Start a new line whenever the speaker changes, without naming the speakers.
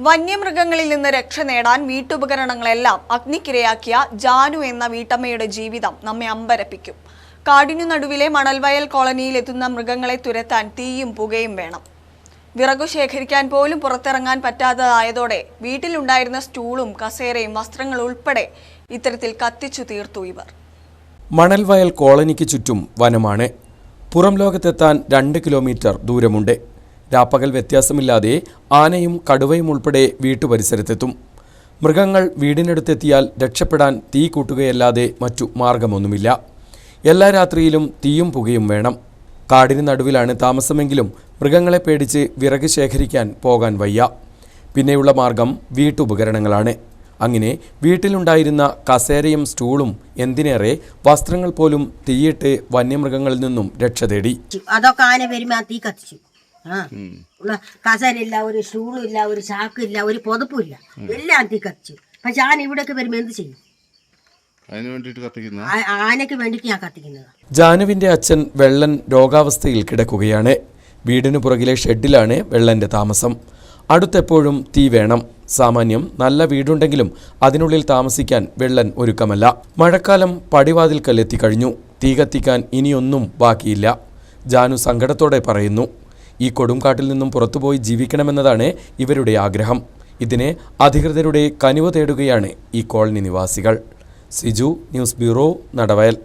വന്യമൃഗങ്ങളിൽ നിന്ന് രക്ഷ നേടാൻ വീട്ടുപകരണങ്ങളെല്ലാം അഗ്നിക്കിരയാക്കിയ ജാനു എന്ന വീട്ടമ്മയുടെ ജീവിതം നമ്മെ അമ്പരപ്പിക്കും. കാടിനു നടുവിലെ മണൽവയൽ കോളനിയിൽ എത്തുന്ന മൃഗങ്ങളെ തുരത്താൻ തീയും പുകയും വേണം. വിറകു ശേഖരിക്കാൻ പോലും പുറത്തിറങ്ങാൻ പറ്റാത്തതായതോടെ വീട്ടിലുണ്ടായിരുന്ന സ്റ്റൂളും കസേരയും വസ്ത്രങ്ങൾ ഉൾപ്പെടെ ഇത്തരത്തിൽ കത്തിച്ചു തീർത്തു ഇവർ.
മണൽവയൽ കോളനിക്ക് ചുറ്റും വനമാണ്. പുറം ലോകത്തെത്താൻ രണ്ട് കിലോമീറ്റർ ദൂരമുണ്ട്. രാപ്പകൽ വ്യത്യാസമില്ലാതെ ആനയും കടുവയും ഉൾപ്പെടെ വീട്ടുപരിസരത്തെത്തും. മൃഗങ്ങൾ വീടിനടുത്തെത്തിയാൽ രക്ഷപ്പെടാൻ തീ കൂട്ടുകയല്ലാതെ മറ്റു മാർഗമൊന്നുമില്ല. എല്ലാ രാത്രിയിലും തീയും പുകയും വേണം. കാടിന് നടുവിലാണ് താമസമെങ്കിലും മൃഗങ്ങളെ പേടിച്ച് വിറക് ശേഖരിക്കാൻ പോകാൻ വയ്യ. പിന്നെയുള്ള മാർഗം വീട്ടുപകരണങ്ങളാണ്. അങ്ങനെ വീട്ടിലുണ്ടായിരുന്ന കസേരയും സ്റ്റൂളും എന്തിനേറെ വസ്ത്രങ്ങൾ പോലും തീയിട്ട് വന്യമൃഗങ്ങളിൽ നിന്നും രക്ഷ തേടി.
അതൊക്കെ ആന വരുമ്പോ തീ കത്തിച്ചു. കസേരയില്ല ഒരു സ്റ്റൂളും ഇല്ല ഒരു ചാക്കും ഇല്ല ഒരു പൊതപ്പും ഇല്ല എല്ലാം തീ കത്തിച്ചു. പക്ഷെ ആന ഇവിടെയൊക്കെ വരുമ്പോ എന്ത് ചെയ്യും?
അതിന് വേണ്ടിയിട്ട് കത്തിക്കുന്ന
ആനയ്ക്ക് വേണ്ടിയിട്ട് ഞാൻ കത്തിക്കുന്നത്.
ജാനുവിന്റെ അച്ഛൻ വെള്ളൻ രോഗാവസ്ഥയിൽ കിടക്കുകയാണ്. വീടിനു പുറകിലെ ഷെഡിലാണ് വെള്ളന്റെ താമസം. അടുത്തെപ്പോഴും തീ വേണം. സാമാന്യം നല്ല വീടുണ്ടെങ്കിലും അതിനുള്ളിൽ താമസിക്കാൻ വെള്ളൻ ഒരുക്കമല്ല. മഴക്കാലം പടിവാതിൽക്കല്ലെത്തി കഴിഞ്ഞു. തീ കത്തിക്കാൻ ഇനിയൊന്നും ബാക്കിയില്ല. ജാനു സങ്കടത്തോടെ പറയുന്നു. ഈ കൊടുംകാട്ടിൽ നിന്നും പുറത്തുപോയി ജീവിക്കണമെന്നതാണ് ഇവരുടെ ആഗ്രഹം. ഇതിന് അധികൃതരുടെ കനിവ് തേടുകയാണ് ഈ കോളനി നിവാസികൾ. Siju news bureau Nadavayal.